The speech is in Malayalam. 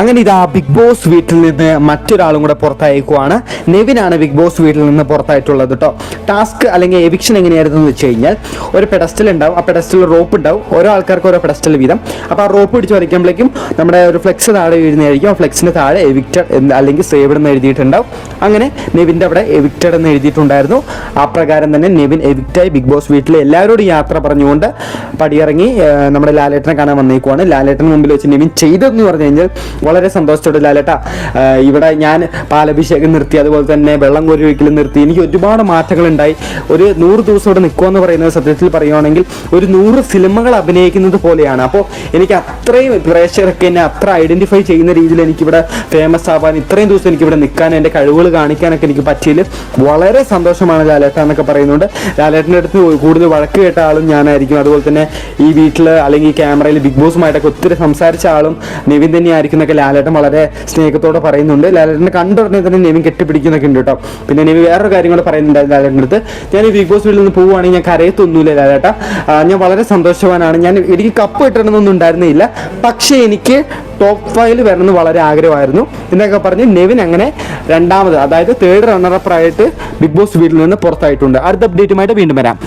അങ്ങനെ ഇതാ ബിഗ് ബോസ് വീട്ടിൽ നിന്ന് മറ്റൊരാളും കൂടെ പുറത്തായേക്കുവാണ് നെവിനാണ് ബിഗ് ബോസ് വീട്ടിൽ നിന്ന് പുറത്തായിട്ടുള്ളത് കേട്ടോ ടാസ്ക് അല്ലെങ്കിൽ എവിക്ഷൻ എങ്ങനെയായിരുന്നു എന്ന് വെച്ച് കഴിഞ്ഞാൽ ഒരു പെഡസ്റ്റൽ ഉണ്ടാവും. ആ പെഡസ്റ്റൽ റോപ്പ് ഉണ്ടാവും. ഓരോ ആൾക്കാർക്ക് ഓരോ പെഡസ്റ്റൽ വീതം. അപ്പോൾ ആ റോപ്പ് പിടിച്ച് വരയ്ക്കുമ്പോഴേക്കും നമ്മുടെ ഒരു ഫ്ലെക്സ് താഴെ വീഴുന്നതായിരിക്കും ആ ഫ്ലെക്സിന് താഴെ എവിക്റ്റഡ് അല്ലെങ്കിൽ സേവ്ഡ് എന്ന് എഴുതിയിട്ടുണ്ടാവും. അങ്ങനെ നെവിന്റെ അവിടെ എവിക്റ്റഡ് എന്ന് എഴുതിയിട്ടുണ്ടായിരുന്നു. ആ പ്രകാരം തന്നെ നെവിൻ എവിക്റ്റായി ബിഗ് ബോസ് വീട്ടിലെ എല്ലാവരോടും യാത്ര പറഞ്ഞുകൊണ്ട് പടിയിറങ്ങി നമ്മുടെ ലാലേട്ടനെ കാണാൻ വന്നേക്കുവാണ്. ലാലേട്ടൻ മുമ്പിൽ വെച്ച് നെവിൻ ചെയ്തതെന്ന് പറഞ്ഞു കഴിഞ്ഞാൽ വളരെ സന്തോഷത്തോടെ ലാലേട്ട ഇവിടെ ഞാൻ പാലഭിഷേകം നിർത്തി അതുപോലെ തന്നെ വെള്ളം കോരി ഒഴിക്കലും നിർത്തി. എനിക്ക് ഒരുപാട് മാറ്റങ്ങൾ ഉണ്ടായി ഒരു നൂറ് ദിവസം ഇവിടെ നിൽക്കുമെന്ന് പറയുന്നത് സത്യത്തിൽ പറയുകയാണെങ്കിൽ ഒരു നൂറ് സിനിമകൾ അഭിനയിക്കുന്നത് പോലെയാണ്. അപ്പോൾ എനിക്ക് അത്രയും പ്രേക്ഷകരൊക്കെ എന്നെ അത്ര ഐഡന്റിഫൈ ചെയ്യുന്ന രീതിയിൽ എനിക്കിവിടെ ഫേമസ് ആവാൻ ഇത്രയും ദിവസം എനിക്കിവിടെ നിൽക്കാൻ എന്റെ കഴിവുകൾ കാണിക്കാനൊക്കെ എനിക്ക് പറ്റിയതിൽ വളരെ സന്തോഷമാണ് ലാലേട്ട എന്നൊക്കെ പറയുന്നുണ്ട്. ലാലേട്ടന്റെ അടുത്ത് കൂടുതൽ വഴക്ക് കേട്ട ആളും ഞാനായിരിക്കും. അതുപോലെ തന്നെ ഈ വീട്ടിൽ അല്ലെങ്കിൽ ക്യാമറയിൽ ബിഗ് ബോസുമായിട്ടൊക്കെ ഒത്തിരി സംസാരിച്ച ആളും നിവിൻ തന്നെയായിരിക്കും എന്നൊക്കെ ലാലേട്ടൻ വളരെ സ്നേഹത്തോടെ പറയുന്നുണ്ട്. ലാലേട്ടനെ കണ്ടുടനെ തന്നെ നെവിൻ കെട്ടിപ്പിടിക്കുന്നൊക്കെ ഉണ്ട് കേട്ടോ. പിന്നെ നെവിൻ വേറൊരു കാര്യം കൂടെ പറയുന്നുണ്ടായിരുന്നു ലാലേട്ടന്റെ അടുത്ത്. ഞാൻ ഈ ബിഗ് ബോസ് വീട്ടിൽ നിന്ന് പോവുകയാണെങ്കിൽ ഞാൻ കരയത്തൊന്നുമില്ല ലാലേട്ട. ഞാൻ വളരെ സന്തോഷവാനാണ്. ഞാൻ എനിക്ക് കപ്പ് കിട്ടണമെന്നൊന്നും ഉണ്ടായിരുന്നില്ല. പക്ഷേ എനിക്ക് ടോപ്പ് ഫൈവിൽ വരണമെന്ന് വളരെ ആഗ്രഹമായിരുന്നു. എന്നൊക്കെ പറഞ്ഞ് നെവിൻ അങ്ങനെ രണ്ടാമത് അതായത് തേർഡ് റണ്ണറപ്പ് ആയിട്ട് ബിഗ് ബോസ് വീട്ടിൽ നിന്ന് പുറത്തായിട്ടുണ്ട്. അടുത്ത അപ്ഡേറ്റുമായിട്ട് വീണ്ടും വരാം.